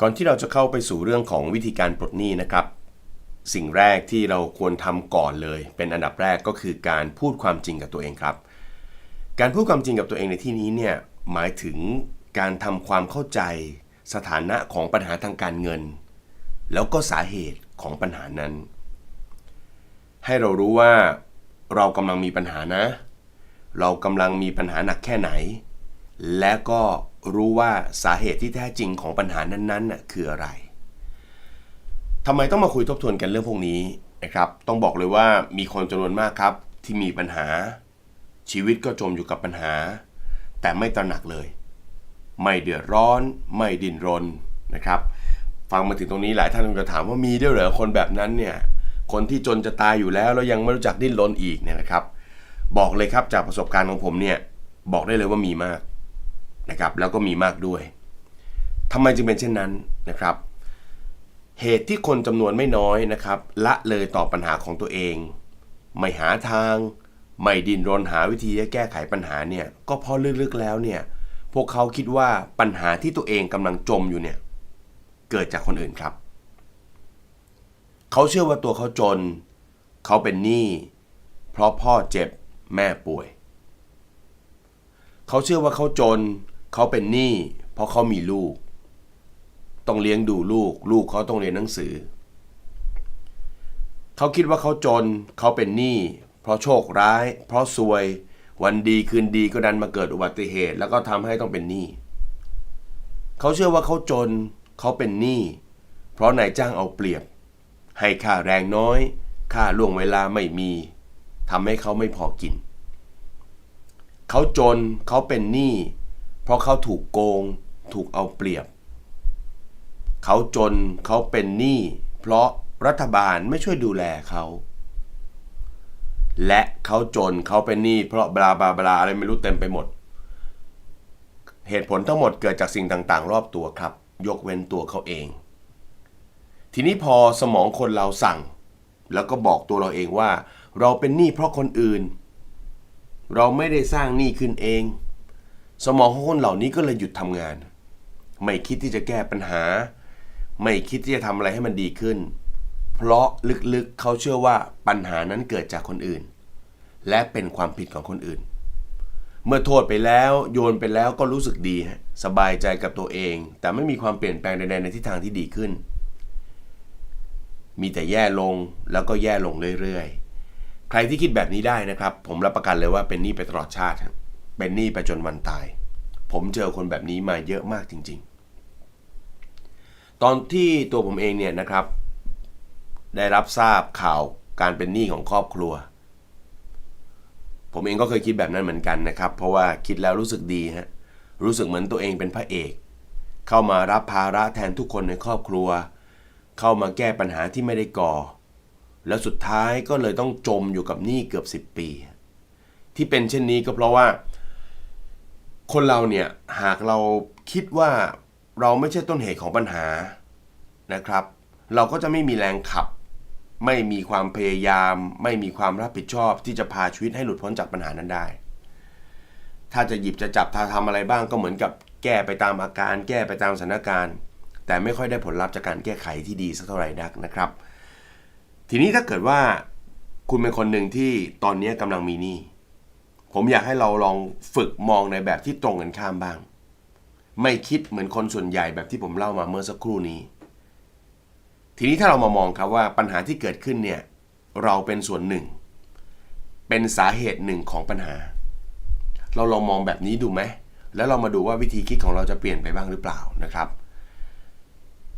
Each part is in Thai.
ก่อนที่เราจะเข้าไปสู่เรื่องของวิธีการปลดหนี้นะครับ สิ่งแรกที่เราควรทำก่อนเลย เป็นอันดับแรกก็คือการพูดความจริงกับตัวเองครับ การพูดความจริงกับตัวเองในที่นี้เนี่ยหมายถึงการทำความเข้าใจสถานะของปัญหาทางการเงิน แล้วก็สาเหตุของปัญหานั้น ให้เรารู้ว่าเรากำลังมีปัญหานะ เรากำลังมีปัญหาหนักแค่ไหน และก็รู้ว่าสาเหตุที่แท้จริงของปัญหานั้นๆน่ะคืออะไรทำไมต้องมาคุยทบทวนกันเรื่องพวกนี้นะครับ ต้องบอกเลยว่ามีคนจำนวนมากครับที่มีปัญหา ชีวิตก็จมอยู่กับปัญหา แต่ไม่ตระหนักเลย ไม่เดือดร้อน ไม่ดิ้นรนนะครับ ฟังมาถึงตรงนี้หลายท่านคงจะถามว่ามีด้วยเหรอคนแบบนั้นเนี่ยคนที่จนจะตายอยู่แล้วแล้วยังไม่รู้จักดิ้นรนอีกเนี่ยนะครับ บอกเลยครับจากประสบการณ์ของผมเนี่ยบอกได้เลยว่ามีมาก นะครับแล้วก็มีมากด้วยทำไมจึงเป็นเช่นนั้นนะครับ เหตุที่คนจำนวนไม่น้อยนะครับ ละเลยต่อปัญหาของตัวเอง ไม่หาทาง ไม่ดิ้นรนหาวิธีจะแก้ไขปัญหาเนี่ยก็เพราะลึกๆแล้วเนี่ยพวกเขาคิดว่าปัญหาที่ตัวเองกำลังจมอยู่เนี่ยเกิดจากคนอื่นครับ เขาเชื่อว่าตัวเขาจน เขาเป็นหนี้เพราะพ่อเจ็บแม่ป่วย เขาเชื่อว่าเขาจน เขาเป็นหนี้เพราะเขามีลูก ต้องเลี้ยงดูลูก ลูกเขาต้องเรียนหนังสือ เขาคิดว่าเขาจนเขาเป็นหนี้เพราะโชคร้าย เพราะซวยวันดีคืนดีก็ดันมาเกิดอุบัติเหตุ แล้วก็ทำให้ต้องเป็นหนี้เขาเชื่อว่าเขาจนเขาเป็นหนี้เพราะนายจ้างเอาเปรียบ ให้ค่าแรงน้อย ค่าล่วงเวลาไม่มีทำให้เขาไม่พอกิน เขาจนเขาเป็นหนี้ ราะเขาถูกโกง ถูกเอาเปรียบ เขาจนเขาเป็นหนี้เพราะรัฐบาลไม่ช่วยดูแลเขา และเขาจนเขาเป็นหนี้เพราะบลาบลาบลาอะไรไม่รู้เต็มไปหมด เหตุผลทั้งหมดเกิดจากสิ่งต่างๆ รอบตัวครับ ยกเว้นตัวเขาเอง ทีนี้พอสมองคนเราสั่ง แล้วก็บอกตัวเราเองว่า เราเป็นหนี้เพราะคนอื่น เราไม่ได้สร้างหนี้ขึ้นเอง สมองของคนเหล่านี้ก็เลยหยุดทำงาน ไม่คิดที่จะแก้ปัญหา ไม่คิดที่จะทำอะไรให้มันดีขึ้น เพราะลึกๆเขาเชื่อว่าปัญหานั้นเกิดจากคนอื่น และเป็นความผิดของคนอื่น เมื่อโทษไปแล้วโยนไปแล้วก็รู้สึกดีสบายใจกับตัวเอง แต่ไม่มีความเปลี่ยนแปลงใดๆในทิศทางที่ดีขึ้น มีแต่แย่ลงแล้วก็แย่ลงเรื่อยๆ ใครที่คิดแบบนี้ได้นะครับ ผมรับประกันเลยว่าเป็นหนี้ไปตลอดชาติครับ เป็นหนี้ไปจนวันตาย ผมเจอคนแบบนี้มาเยอะมากจริง ๆ ตอนที่ตัวผมเองเนี่ยนะครับ ได้รับทราบข่าวการเป็นหนี้ของครอบครัว ผมเองก็เคยคิดแบบนั้นเหมือนกันนะครับ เพราะว่าคิดแล้วรู้สึกดีฮะรู้สึกเหมือนตัวเองเป็นพระเอก เข้ามารับภาระแทนทุกคนในครอบครัว เข้ามาแก้ปัญหาที่ไม่ได้ก่อ แล้วสุดท้ายก็เลยต้องจมอยู่กับหนี้เกือบ 10 ปี ที่เป็นเช่นนี้ก็เพราะว่า คนเราเนี่ยหากเราคิดว่าเราไม่ใช่ต้นเหตุของปัญหานะครับ เราก็จะไม่มีแรงขับ ไม่มีความพยายาม ไม่มีความรับผิดชอบที่จะพาชีวิตให้หลุดพ้นจากปัญหานั้นได้ ถ้าจะหยิบจะจับถ้าทำอะไรบ้างก็เหมือนกับแก้ไปตามอาการ แก้ไปตามสถานการณ์ แต่ไม่ค่อยได้ผลลัพธ์จากการแก้ไขที่ดีสักเท่าไหร่นักนะครับ ทีนี้ถ้าเกิดว่าคุณเป็นคนหนึ่งที่ตอนนี้กำลังมีหนี้ ผมอยากให้เราลองฝึกมองในแบบที่ตรงกันข้ามบ้าง ไม่คิดเหมือนคนส่วนใหญ่แบบที่ผมเล่ามาเมื่อสักครู่นี้ ทีนี้ถ้าเรามามองครับว่าปัญหาที่เกิดขึ้นเนี่ยเราเป็นส่วนหนึ่ง เป็นสาเหตุหนึ่งของปัญหา เราลองมองแบบนี้ดูไหมแล้วเรามาดูว่าวิธีคิดของเราจะเปลี่ยนไปบ้างหรือเปล่านะครับ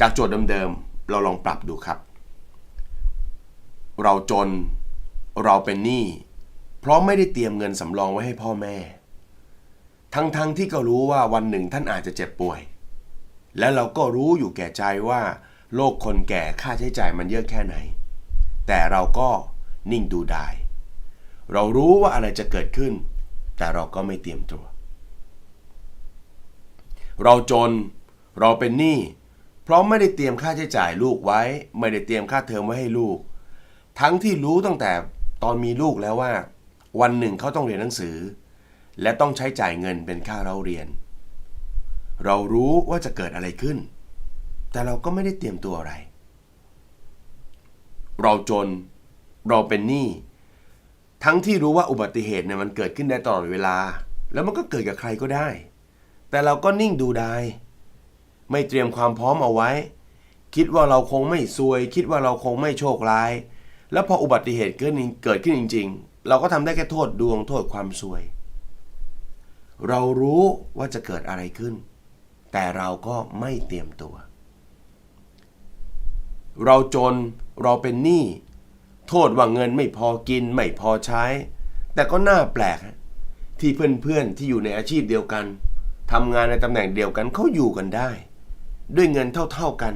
จากโจทย์เดิมๆเราลองปรับดูครับ เราจนเราเป็นหนี้ เพราะไม่ได้เตรียมเงินสำรองไว้ให้พ่อแม่ ทั้งๆทที่ก็รู้ว่าวันหนึ่งท่านอาจจะเจ็บป่วย และเราก็รู้อยู่แก่ใจว่าโลกคนแก่ค่าใช้จ่ายมันเยอะแค่ไหน แต่เราก็นิ่งดูได้ เรารู้ว่าอะไรจะเกิดขึ้น แต่เราก็ไม่เตรียมตัว เราจนเราเป็นหนี้เพราะไม่ได้เตรียมค่าใช้จ่ายลูกไว้ ไม่ได้เตรียมค่าเทอมไว้ให้ลูก ทั้งที่รู้ตั้งแต่ตอนมีลูกแล้วว่า วันหนึ่งเขาต้องเรียนหนังสือ และต้องใช้จ่ายเงินเป็นค่าเราเรียน เรารู้ว่าจะเกิดอะไรขึ้น แต่เราก็ไม่ได้เตรียมตัวอะไร เราจนเราเป็นหนี้ทั้งที่รู้ว่าอุบัติเหตุเนี่ยมันเกิดขึ้นได้ตลอดเวลา แล้วมันก็เกิดกับใครก็ได้ แต่เราก็นิ่งดูได้ไม่เตรียมความพร้อมเอาไว้ คิดว่าเราคงไม่ซวย คิดว่าเราคงไม่โชคร้าย แล้วพออุบัติเหตุเกิดเกิดขึ้นจริง ๆ เราก็ทำได้แค่โทษดวงโทษความซวย เรารู้ว่าจะเกิดอะไรขึ้น แต่เราก็ไม่เตรียมตัว เราจนเราเป็นหนี้โทษว่าเงินไม่พอกินไม่พอใช้ แต่ก็น่าแปลก ที่เพื่อนๆที่อยู่ในอาชีพเดียวกันทำงานในตำแหน่งเดียวกันเขาอยู่กันได้ ด้วยเงินเท่าๆกัน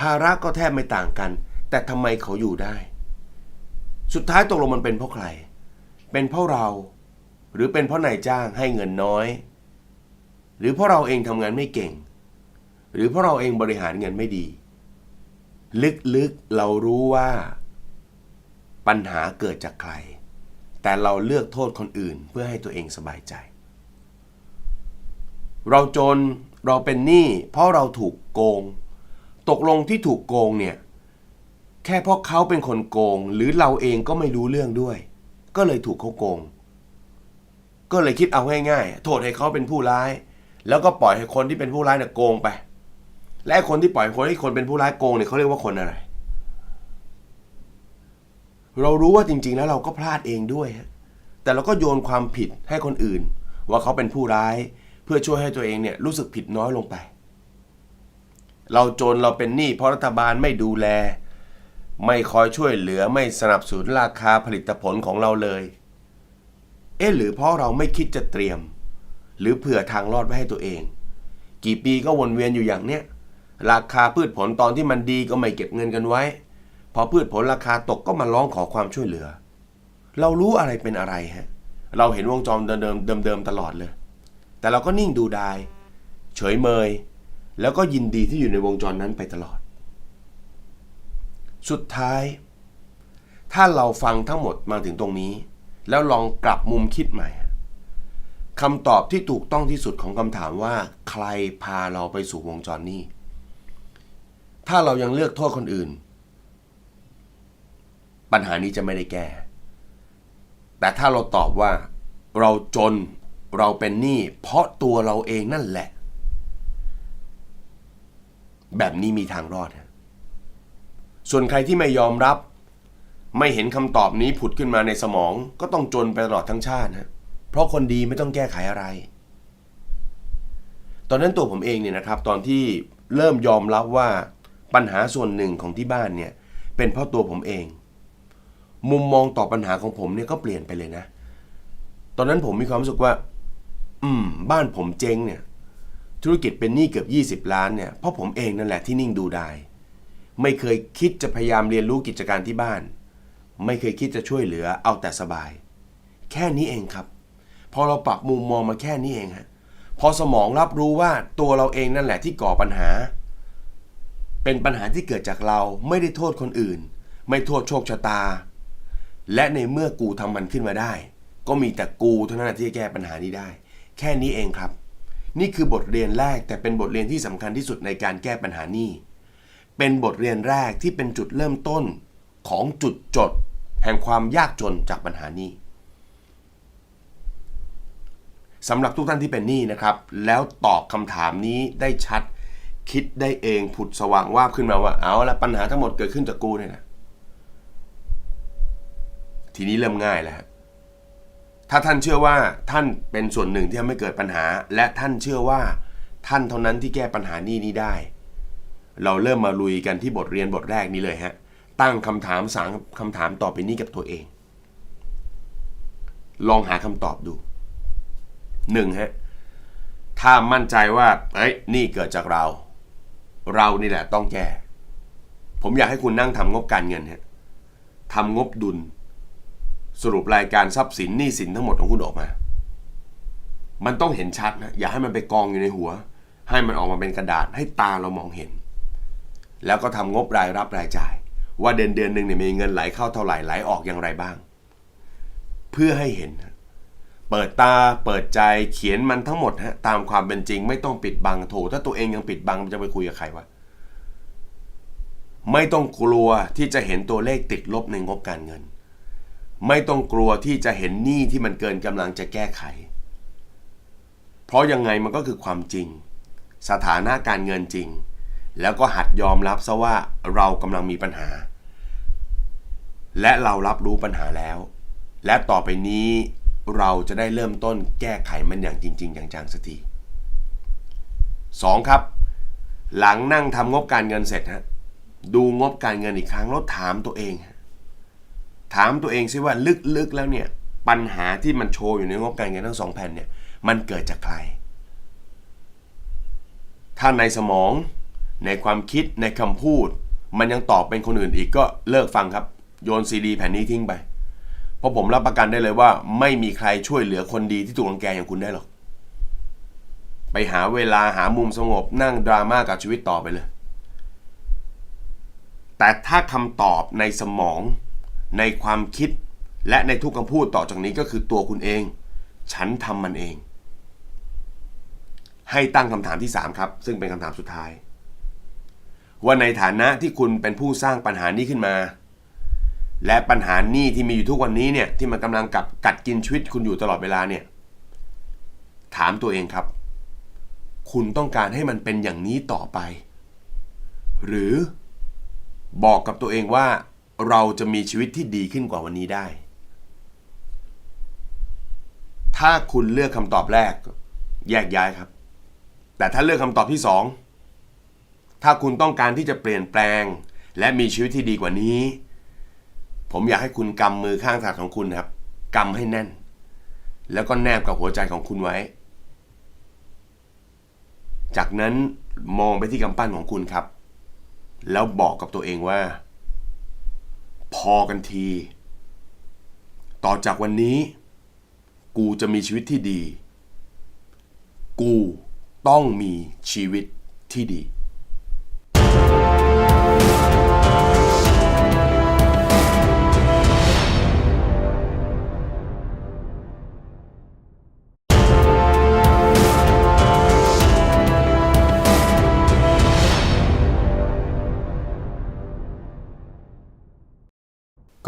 ภาระก็แทบไม่ต่างกัน แต่ทำไมเขาอยู่ได้ สุดท้ายตกลงมันเป็นเพราะใคร เป็นเพราะเรา หรือเป็นเพราะนายจ้างให้เงินน้อย หรือเพราะเราเองทำงานไม่เก่ง หรือเพราะเราเองบริหารเงินไม่ดี ลึกๆเรารู้ว่า ปัญหาเกิดจากใคร แต่เราเลือกโทษคนอื่นเพื่อให้ตัวเองสบายใจ เราจนเราเป็นหนี้เพราะเราถูกโกง ตกลงที่ถูกโกงเนี่ยแค่เพราะเขาเป็นคนโกงหรือเราเองก็ไม่รู้เรื่องด้วย ก็เลยถูกเขาโกง ก็เลยคิดเอาง่ายๆ โทษให้เขาเป็นผู้ร้าย แล้วก็ปล่อยให้คนที่เป็นผู้ร้ายเนี่ยโกงไป และคนที่ปล่อยคนให้คนเป็นผู้ร้ายโกงเนี่ยเขาเรียกว่าคนอะไร เรารู้ว่าจริง ๆ แล้วเราก็พลาดเองด้วยแต่เราก็โยนความผิดให้คนอื่น ว่าเขาเป็นผู้ร้าย เพื่อช่วยให้ตัวเองเนี่ยรู้สึกผิดน้อยลงไป เราจนเราเป็นหนี้เพราะรัฐบาลไม่ดูแล ไม่คอยช่วยเหลือไม่สนับสนุนราคาผลิตผลของเราเลย เอ๊ะหรือเพราะเราไม่คิดจะเตรียม หรือเผื่อทางรอดไว้ให้ตัวเอง กี่ปีก็วนเวียนอยู่อย่างเนี้ยราคาพืชผลตอนที่มันดีก็ไม่เก็บเงินกันไว้ พอพืชผลราคาตกก็มาร้องขอความช่วยเหลือ เรารู้อะไรเป็นอะไรฮะ เราเห็นวงจรเดิมๆเดิมๆตลอดเลย แต่เราก็นิ่งดูดาย เฉยเมย แล้วก็ยินดีที่อยู่ในวงจรนั้นไปตลอด สุดท้าย ถ้าเราฟังทั้งหมดมาถึงตรงนี้ แล้วลองกลับมุมคิดใหม่คำตอบที่ถูกต้องที่สุดของคำถามว่า ใครพาเราไปสู่วงจรนี้ ถ้าเรายังเลือกโทษคนอื่น ปัญหานี้จะไม่ได้แก้ แต่ถ้าเราตอบว่าเราจนเราเป็นหนี้เพราะตัวเราเองนั่นแหละ แบบนี้มีทางรอดฮะ ส่วนใครที่ไม่ยอมรับ ไม่เห็นคำตอบนี้ผุดขึ้นมาในสมองก็ต้องจนไปตลอดทั้งชาติฮะเพราะคนดีไม่ต้องแก้ไขอะไร ตอนนั้นตัวผมเองเนี่ยนะครับ ตอนที่เริ่มยอมรับว่าปัญหาส่วนหนึ่งของที่บ้านเนี่ยเป็นเพราะตัวผมเอง มุมมองต่อปัญหาของผมเนี่ยก็เปลี่ยนไปเลยนะ ตอนนั้นผมมีความรู้สึกว่า อืม บ้านผมเจ๊งเนี่ย ธุรกิจเป็นหนี้เกือบ 20 ล้านเนี่ยเพราะผมเองนั่นแหละที่นิ่งดูได้ ไม่เคยคิดจะพยายามเรียนรู้กิจการที่บ้าน ไม่เคยคิดจะช่วยเหลือเอาแต่สบาย แค่นี้เองครับ พอเราปรับมุมมองมาแค่นี้เองฮะพอสมองรับรู้ว่าตัวเราเองนั่นแหละที่ก่อปัญหา เป็นปัญหาที่เกิดจากเราไม่ได้โทษคนอื่น ไม่โทษโชคชะตา และในเมื่อกูทำมันขึ้นมาได้ ก็มีแต่กูเท่านั้นที่จะแก้ปัญหานี้ได้ แค่นี้เองครับ นี่คือบทเรียนแรกแต่เป็นบทเรียนที่สำคัญที่สุดในการแก้ปัญหานี้ เป็นบทเรียนแรกที่เป็นจุดเริ่มต้นของจุดจดแห่งความยากจนจากปัญหานี้สำหรับทุกท่านที่เป็นหนี้นะครับ แล้วตอบคำถามนี้ได้ชัด คิดได้เองผุดสว่างว่าขึ้นมาว่าเอาละปัญหาทั้งหมดเกิดขึ้นจากกูเนี่ยนะทีนี้เริ่มง่ายแล้วถ้าท่านเชื่อว่าท่านเป็นส่วนหนึ่งที่ทำให้เกิดปัญหา และท่านเชื่อว่าท่านเท่านั้นที่แก้ปัญหานี้นี้ได้ เราเริ่มมาลุยกันที่บทเรียนบทแรกนี้เลยฮะ ตั้งคำถามสามคำถามต่อไปนี้กับตัวเอง ลองหาคำตอบดูหนึ่งฮะ ถ้ามั่นใจว่า เอ้ย นี่เกิดจากเรา เรานี่แหละต้องแก้ ผมอยากให้คุณนั่งทำงบการเงินฮะทำงบดุล สรุปรายการทรัพย์สินหนี้สินทั้งหมดของคุณออกมา มันต้องเห็นชัดนะ อย่าให้มันไปกองอยู่ในหัว ให้มันออกมาเป็นกระดาษให้ตาเรามองเห็น แล้วก็ทำงบรายรับรายจ่าย ว่าเดือนเดือนหนึ่งเนี่ยมีเงินไหลเข้าเท่าไหร่ไหลออกอย่างไรบ้าง เพื่อให้เห็น เปิดตาเปิดใจเขียนมันทั้งหมดฮะตามความเป็นจริง ไม่ต้องปิดบังโถถ้าตัวเองยังปิดบังมันจะไปคุยกับใครวะไม่ต้องกลัวที่จะเห็นตัวเลขติดลบในงบการเงิน ไม่ต้องกลัวที่จะเห็นหนี้ที่มันเกินกำลังจะแก้ไข เพราะยังไงมันก็คือความจริง สถานะการเงินจริง แล้วก็หัดยอมรับซะว่าเรากำลังมีปัญหา และเรารับรู้ปัญหาแล้ว และต่อไปนี้เราจะได้เริ่มต้นแก้ไขมันอย่างจริง ๆ อย่างจังสักทีสองครับ หลังนั่งทำงบการเงินเสร็จฮะดูงบการเงินอีกครั้งแล้วถามตัวเอง ถามตัวเองซิว่าลึกๆแล้วเนี่ยปัญหาที่มันโชว์อยู่ในงบการเงินทั้งสองแผ่นเนี่ยมันเกิดจากใคร ถ้าในสมอง ในความคิดในคำพูด มันยังตอบเป็นคนอื่นอีกก็เลิกฟังครับ โยนซีดีแผ่นนี้ทิ้งไป เพราะผมรับประกันได้เลยว่า ไม่มีใครช่วยเหลือคนดีที่ถูกรังแกอย่างคุณได้หรอก ไปหาเวลาหามุมสงบนั่งดราม่ากับชีวิตต่อไปเลย แต่ถ้าคำตอบในสมอง ในความคิดและในทุกคำพูดต่อจากนี้ก็คือตัวคุณเอง ฉันทำมันเอง ให้ตั้งคำถามที่ 3 ครับ ซึ่งเป็นคำถามสุดท้าย ว่าในฐานะที่คุณเป็นผู้สร้างปัญหานี้ขึ้นมา และปัญหานี้ที่มีอยู่ทุกวันนี้เนี่ยที่มันกำลังกับกัดกินชีวิตคุณอยู่ตลอดเวลาเนี่ยถามตัวเองครับ คุณต้องการให้มันเป็นอย่างนี้ต่อไป หรือบอกกับตัวเองว่าเราจะมีชีวิตที่ดีขึ้นกว่าวันนี้ได้ ถ้าคุณเลือกคำตอบแรก แยกย้ายครับ แต่ถ้าเลือกคำตอบที่สอง ถ้าคุณต้องการที่จะเปลี่ยนแปลง และมีชีวิตที่ดีกว่านี้ ผมอยากให้คุณกำมือข้างถนัดของคุณครับกำให้แน่น แล้วก็แนบกับหัวใจของคุณไว้ จากนั้นมองไปที่กำปั้นของคุณครับ แล้วบอกกับตัวเองว่า พอกันที ต่อจากวันนี้ กูจะมีชีวิตที่ดี กูต้องมีชีวิตที่ดี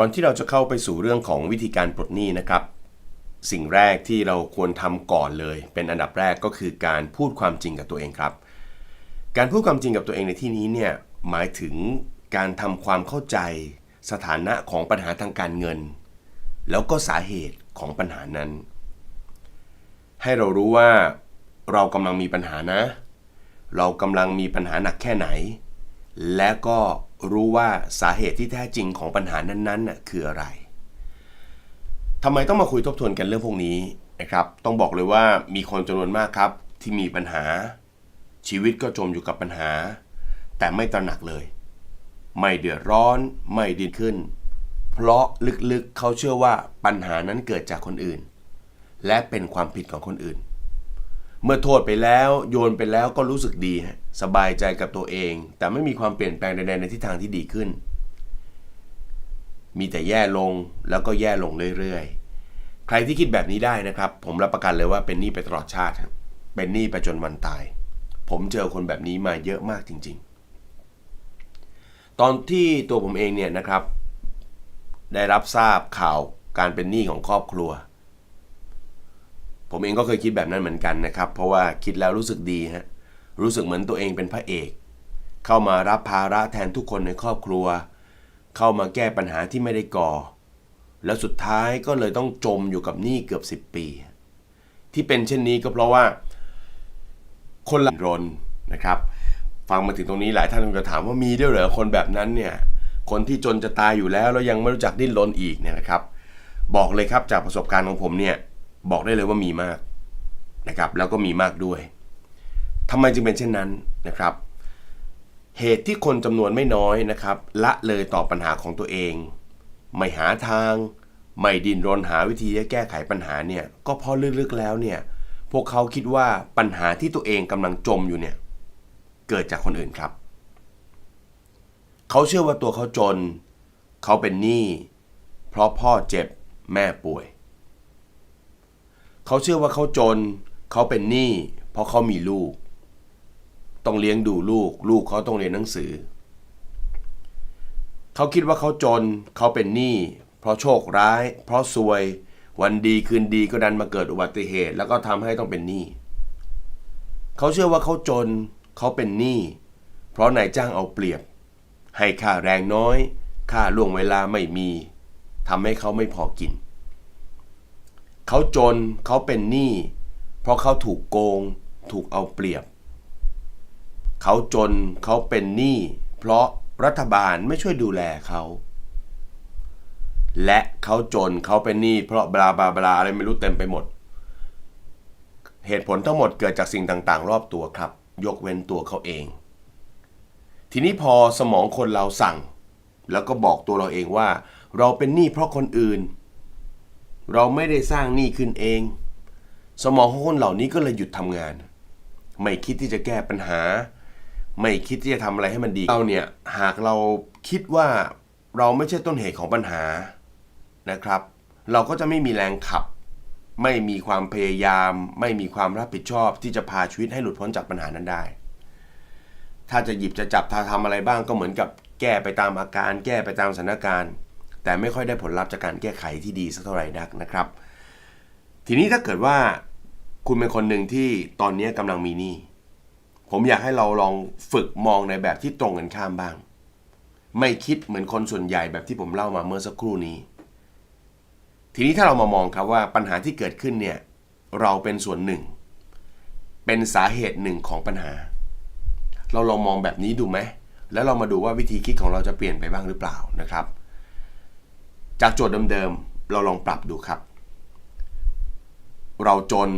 ก่อนที่เราจะเข้าไปสู่เรื่องของวิธีการปลดหนี้นะครับ สิ่งแรกที่เราควรทำก่อนเลย เป็นอันดับแรกก็คือการพูดความจริงกับตัวเองครับ การพูดความจริงกับตัวเองในที่นี้เนี่ยหมายถึงการทำความเข้าใจสถานะของปัญหาทางการเงิน แล้วก็สาเหตุของปัญหานั้น ให้เรารู้ว่าเรากำลังมีปัญหานะ เรากำลังมีปัญหาหนักแค่ไหน และก็รู้ว่าสาเหตุที่แท้จริงของปัญหานั้นๆน่ะคืออะไรทำไมต้องมาคุยทบทวนกันเรื่องพวกนี้นะครับ ต้องบอกเลยว่ามีคนจำนวนมากครับที่มีปัญหา ชีวิตก็จมอยู่กับปัญหา แต่ไม่ตระหนักเลย ไม่เดือดร้อนไม่ดีขึ้น เพราะลึกๆเขาเชื่อว่าปัญหานั้นเกิดจากคนอื่น และเป็นความผิดของคนอื่น เมื่อโทษไปแล้วโยนไปแล้วก็รู้สึกดีสบายใจกับตัวเอง แต่ไม่มีความเปลี่ยนแปลงใดๆในทิศทางที่ดีขึ้น มีแต่แย่ลงแล้วก็แย่ลงเรื่อยๆ ใครที่คิดแบบนี้ได้นะครับ ผมรับประกันเลยว่าเป็นหนี้ไปตลอดชาติ เป็นหนี้ไปจนวันตาย ผมเจอคนแบบนี้มาเยอะมากจริง ๆ ตอนที่ตัวผมเองเนี่ยนะครับ ได้รับทราบข่าวการเป็นหนี้ของครอบครัว ผมเองก็เคยคิดแบบนั้นเหมือนกันนะครับ เพราะว่าคิดแล้วรู้สึกดีฮะรู้สึกเหมือนตัวเองเป็นพระเอก เข้ามารับภาระแทนทุกคนในครอบครัว เข้ามาแก้ปัญหาที่ไม่ได้ก่อ แล้วสุดท้ายก็เลยต้องจมอยู่กับหนี้เกือบ 10 ปี ที่เป็นเช่นนี้ก็เพราะว่า คนละรนนะครับ ฟังมาถึงตรงนี้หลายท่านคงจะถามว่ามีด้วยเหรอคนแบบนั้นเนี่ยคนที่จนจะตายอยู่แล้วแล้วยังไม่รู้จักดิ้นรนอีกเนี่ยนะครับ บอกเลยครับจากประสบการณ์ของผมเนี่ย บอกได้เลยว่ามีมากนะครับแล้วก็มีมากด้วยทำไมจึงเป็นเช่นนั้นนะครับ เหตุที่คนจำนวนไม่น้อยนะครับ ละเลยต่อปัญหาของตัวเอง ไม่หาทาง ไม่ดิ้นรนหาวิธีจะแก้ไขปัญหาเนี่ยก็เพราะลึกๆแล้วเนี่ยพวกเขาคิดว่าปัญหาที่ตัวเองกำลังจมอยู่เนี่ยเกิดจากคนอื่นครับ เขาเชื่อว่าตัวเขาจน เขาเป็นหนี้เพราะพ่อเจ็บแม่ป่วย เขาเชื่อว่าเขาจน เขาเป็นหนี้เพราะเขามีลูก ต้องเลี้ยงดูลูก ลูกเขาต้องเรียนหนังสือ เขาคิดว่าเขาจน เขาเป็นหนี้เพราะโชคร้าย เพราะซวย วันดีคืนดีก็ดันมาเกิดอุบัติเหตุ แล้วก็ทำให้ต้องเป็นหนี้เขาเชื่อว่าเขาจน เขาเป็นหนี้เพราะนายจ้างเอาเปรียบ ให้ค่าแรงน้อย ค่าล่วงเวลาไม่มีทำให้เขาไม่พอกิน เขาจนเขาเป็นหนี้เพราะเขาถูกโกง ถูกเอาเปรียบ เขาจนเขาเป็นหนี้เพราะรัฐบาลไม่ช่วยดูแลเขา และเขาจนเขาเป็นหนี้เพราะบลาบลาบลาอะไรไม่รู้เต็มไปหมด เหตุผลทั้งหมดเกิดจากสิ่งต่างๆ รอบตัวครับ ยกเว้นตัวเขาเอง ทีนี้พอสมองคนเราสั่ง แล้วก็บอกตัวเราเองว่า เราเป็นหนี้เพราะคนอื่น เราไม่ได้สร้างหนี้ขึ้นเอง สมองของคนเหล่านี้ก็เลยหยุดทำงาน ไม่คิดที่จะแก้ปัญหา ไม่คิดที่จะทำอะไรให้มันดีเราเนี่ยหากเราคิดว่าเราไม่ใช่ต้นเหตุของปัญหานะครับ เราก็จะไม่มีแรงขับ ไม่มีความพยายาม ไม่มีความรับผิดชอบที่จะพาชีวิตให้หลุดพ้นจากปัญหานั้นได้ ถ้าจะหยิบจะจับถ้าทำอะไรบ้างก็เหมือนกับแก้ไปตามอาการ แก้ไปตามสถานการณ์ แต่ไม่ค่อยได้ผลลัพธ์จากการแก้ไขที่ดีสักเท่าไหร่นักนะครับ ทีนี้ถ้าเกิดว่าคุณเป็นคนหนึ่งที่ตอนนี้กำลังมีหนี้ผมอยากให้เราลองฝึกมองในแบบที่ตรงกันข้ามบ้าง ไม่คิดเหมือนคนส่วนใหญ่แบบที่ผมเล่ามาเมื่อสักครู่นี้ ทีนี้ถ้าเรามามองครับว่าปัญหาที่เกิดขึ้นเนี่ยเราเป็นส่วนหนึ่ง เป็นสาเหตุหนึ่งของปัญหา เราลองมองแบบนี้ดูไหมแล้วเรามาดูว่าวิธีคิดของเราจะเปลี่ยนไปบ้างหรือเปล่านะครับ จากโจทย์เดิมๆ เราลองปรับดูครับ เราจน